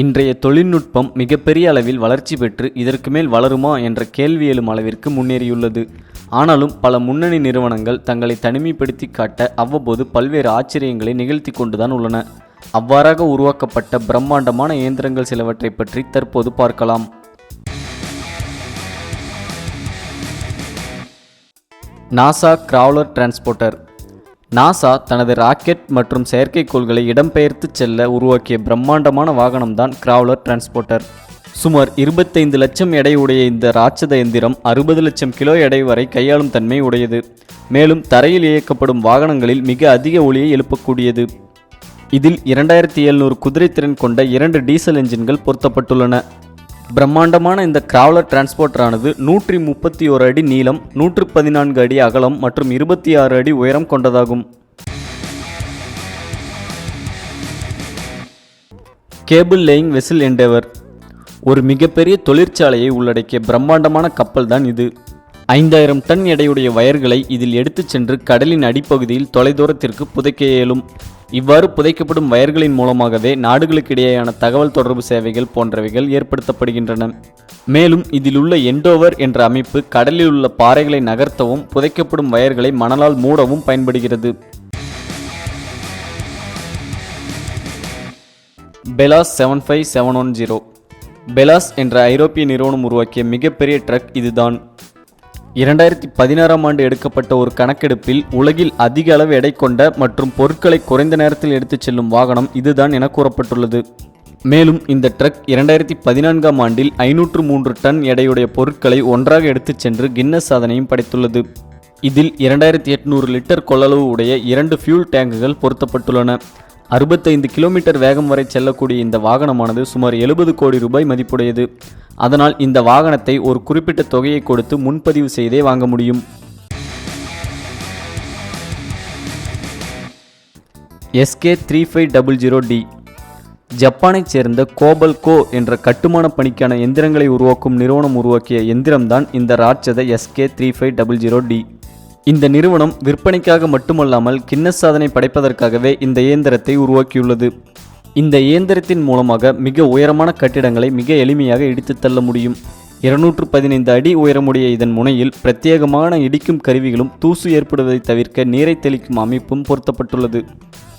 இன்றைய தொழில்நுட்பம் மிகப்பெரிய அளவில் வளர்ச்சி பெற்று இதற்கு மேல் வளருமா என்ற கேள்வி எழும் அளவிற்கு முன்னேறியுள்ளது. ஆனாலும் பல முன்னணி நிறுவனங்கள் தங்களை தனிமைப்படுத்தி காட்ட அவ்வப்போது பல்வேறு ஆச்சரியங்களை நிகழ்த்தி கொண்டுதான் உள்ளன. அவ்வாறாக உருவாக்கப்பட்ட பிரம்மாண்டமான இயந்திரங்கள் சிலவற்றை பற்றி தற்போது பார்க்கலாம். NASA crawler transporter. நாசா தனது ராக்கெட் மற்றும் செயற்கைக்கோள்களை இடம்பெயர்த்து செல்ல உருவாக்கிய பிரம்மாண்டமான வாகனம்தான் கிராவ்லர் டிரான்ஸ்போர்ட்டர். சுமார் இருபத்தைந்து லட்சம் எடையுடைய இந்த ராட்சத எந்திரம் அறுபது லட்சம் கிலோ எடை வரை கையாளும் தன்மை உடையது. மேலும் தரையில் இயக்கப்படும் வாகனங்களில் மிக அதிக ஒளியை எழுப்பக்கூடியது. இதில் இரண்டாயிரத்தி எழுநூறு குதிரைத்திறன் கொண்ட இரண்டு டீசல் என்ஜின்கள் பொருத்தப்பட்டுள்ளன. பிரம்மாண்டமான இந்த கிராவலர் டிரான்ஸ்போர்ட்டரானது நூற்றி முப்பத்தி ஓரு அடி நீளம் நூற்று பதினான்கு அடி அகலம் மற்றும் இருபத்தி ஆறு அடி உயரம் கொண்டதாகும். கேபிள் லேயிங் வெசில் என்டேவர் ஒரு மிகப்பெரிய தொழிற்சாலையை உள்ளடக்கிய பிரம்மாண்டமான கப்பல் தான் இது. ஐந்தாயிரம் டன் எடையுடைய வயர்களை இதில் எடுத்துச் சென்று கடலின் அடிப்பகுதியில் தொலைதூரத்திற்கு புதைக்க இயலும். இவ்வாறு புதைக்கப்படும் வயர்களின் மூலமாகவே நாடுகளுக்கிடையேயான தகவல் தொடர்பு சேவைகள் போன்றவைகள் ஏற்படுத்தப்படுகின்றன. மேலும் இதில் உள்ள எண்டோவர் என்ற அமைப்பு கடலில் உள்ள பாறைகளை நகர்த்தவும் புதைக்கப்படும் வயர்களை மணலால் மூடவும் பயன்படுகிறது. Belaz seven five seven one zero Belaz என்ற ஐரோப்பிய நிறுவனம் உருவாக்கிய மிகப்பெரிய ட்ரக் இதுதான். இரண்டாயிரத்தி பதினாறாம் ஆண்டு எடுக்கப்பட்ட ஒரு கணக்கெடுப்பில் உலகில் அதிக அளவு எடை கொண்ட மற்றும் பொருட்களை குறைந்த நேரத்தில் எடுத்துச் செல்லும் வாகனம் இதுதான் என கூறப்பட்டுள்ளது. மேலும் இந்த ட்ரக் இரண்டாயிரத்தி பதினான்காம் ஆண்டில் ஐநூற்று மூன்று டன் எடையுடைய பொருட்களை ஒன்றாக எடுத்துச் சென்று கின்னஸ் சாதனையும் படைத்துள்ளது. இதில் இரண்டாயிரத்தி எட்நூறு லிட்டர் கொள்ளளவு உடைய இரண்டு ஃபியூல் டேங்குகள் பொருத்தப்பட்டுள்ளன. அறுபத்தைந்து கிலோமீட்டர் வேகம் வரை செல்லக்கூடிய இந்த வாகனமானது சுமார் எழுபது கோடி ரூபாய் மதிப்புடையது. அதனால் இந்த வாகனத்தை ஒரு குறிப்பிட்ட தொகையை கொடுத்து முன்பதிவு செய்தே வாங்க முடியும். SK three five double zero D ஜப்பானைச் சேர்ந்த கோபல் கோ என்ற கட்டுமான பணிக்கான எந்திரங்களை உருவாக்கும் நிறுவனம் உருவாக்கிய எந்திரம்தான் இந்த ராட்சத SK three five double zero D இந்த நிறுவனம் விற்பனைக்காக மட்டுமல்லாமல் கின்னஸ் சாதனை படைப்பதற்காகவே இந்த இயந்திரத்தை உருவாக்கியுள்ளது. இந்த இயந்திரத்தின் மூலமாக மிக உயரமான கட்டிடங்களை மிக எளிமையாக இடித்துத் தள்ள முடியும். இருநூற்று பதினைந்து அடி உயரமுடைய இதன் முனையில் பிரத்யேகமான இடிக்கும் கருவிகளும் தூசு ஏற்படுவதை தவிர்க்க நீரை தெளிக்கும் அமைப்பும் பொருத்தப்பட்டுள்ளது.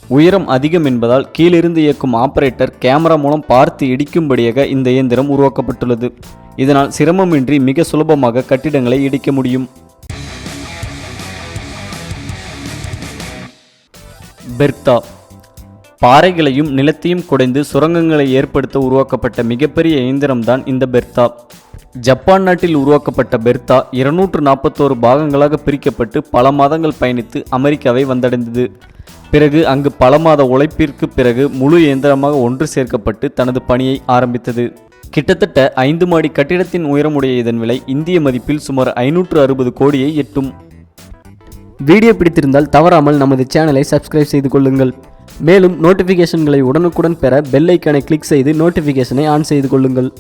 உயரம் அதிகம் என்பதால் கீழிருந்து இயக்கும் ஆபரேட்டர் கேமரா மூலம் பார்த்து இடிக்கும்படியாக இந்த இயந்திரம் உருவாக்கப்பட்டுள்ளது. இதனால் சிரமமின்றி மிக சுலபமாக கட்டிடங்களை இடிக்க முடியும். பெர்தா. பாறைகளையும் நிலத்தையும் குடைந்து சுரங்கங்களை ஏற்படுத்த உருவாக்கப்பட்ட மிகப்பெரிய இயந்திரம்தான் இந்த பெர்தா. ஜப்பான் நாட்டில் உருவாக்கப்பட்ட பெர்தா இருநூற்று நாற்பத்தோரு பாகங்களாக பிரிக்கப்பட்டு பல மாதங்கள் பயணித்து அமெரிக்காவை வந்தடைந்தது. பிறகு அங்கு பல மாத உழைப்பிற்கு பிறகு முழு இயந்திரமாக ஒன்று சேர்க்கப்பட்டு தனது பணியை ஆரம்பித்தது. கிட்டத்தட்ட ஐந்து மாடி கட்டிடத்தின் உயரமுடைய இதன் விலை இந்திய மதிப்பில் சுமார் ஐநூற்று அறுபது கோடியை எட்டும். வீடியோ பிடித்திருந்தால் தவறாமல் நமது சேனலை சப்ஸ்கிரைப் செய்து கொள்ளுங்கள். மேலும் நோட்டிஃபிகேஷன்களை உடனுக்குடன் பெற பெல் ஐக்கானை கிளிக் செய்து நோட்டிஃபிகேஷனை ஆன் செய்து கொள்ளுங்கள்.